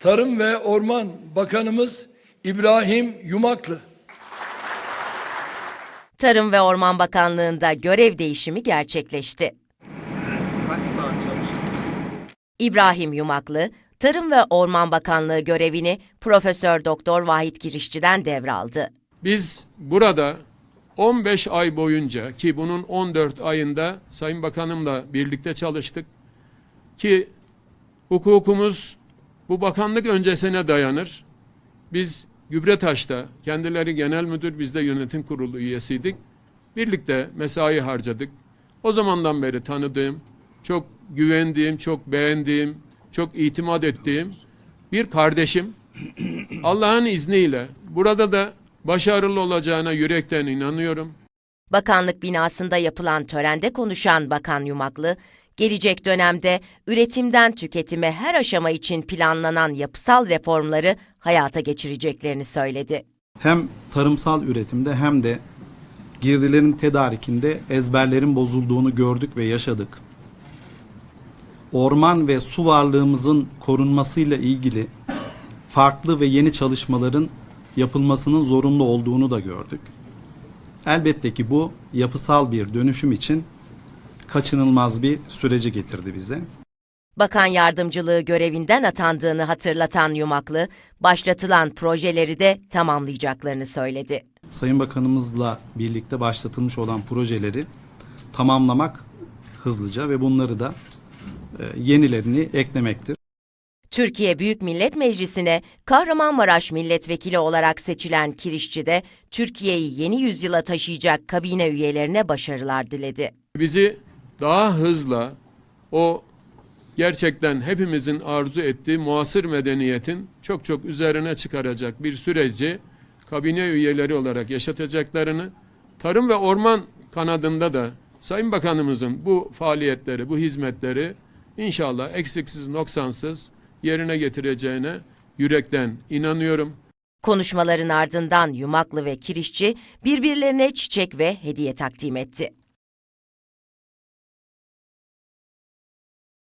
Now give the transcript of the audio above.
Tarım ve Orman Bakanımız İbrahim Yumaklı. Tarım ve Orman Bakanlığı'nda görev değişimi gerçekleşti. İbrahim Yumaklı, Tarım ve Orman Bakanlığı görevini Profesör Doktor Vahit Kirişçi'den devraldı. Biz burada 15 ay boyunca ki bunun 14 ayında Sayın Bakanımla birlikte çalıştık ki hukukumuz bu bakanlık öncesine dayanır. Biz Gübretaş'ta kendileri genel müdür biz de yönetim kurulu üyesiydik. Birlikte mesai harcadık. O zamandan beri tanıdığım, çok güvendiğim, çok beğendiğim, çok itimat ettiğim bir kardeşim. Allah'ın izniyle burada da başarılı olacağına yürekten inanıyorum. Bakanlık binasında yapılan törende konuşan Bakan Yumaklı, gelecek dönemde üretimden tüketime her aşama için planlanan yapısal reformları hayata geçireceklerini söyledi. Hem tarımsal üretimde hem de girdilerin tedarikinde ezberlerin bozulduğunu gördük ve yaşadık. Orman ve su varlığımızın korunmasıyla ilgili farklı ve yeni çalışmaların yapılmasının zorunlu olduğunu da gördük. Elbette ki bu yapısal bir dönüşüm için kaçınılmaz bir süreci getirdi bize. Bakan yardımcılığı görevinden atandığını hatırlatan Yumaklı, başlatılan projeleri de tamamlayacaklarını söyledi. Sayın Bakanımızla birlikte başlatılmış olan projeleri tamamlamak hızlıca ve bunları da e, yenilerini eklemektir. Türkiye Büyük Millet Meclisi'ne Kahramanmaraş milletvekili olarak seçilen Kirişçi de Türkiye'yi yeni yüzyıla taşıyacak kabine üyelerine başarılar diledi. Bizi daha hızlı o gerçekten hepimizin arzu ettiği muasır medeniyetin çok çok üzerine çıkaracak bir süreci kabine üyeleri olarak yaşatacaklarını, tarım ve orman kanadında da Sayın Bakanımızın bu faaliyetleri, bu hizmetleri inşallah eksiksiz, noksansız yerine getireceğine yürekten inanıyorum. Konuşmaların ardından Yumaklı ve Kirişçi birbirlerine çiçek ve hediye takdim etti.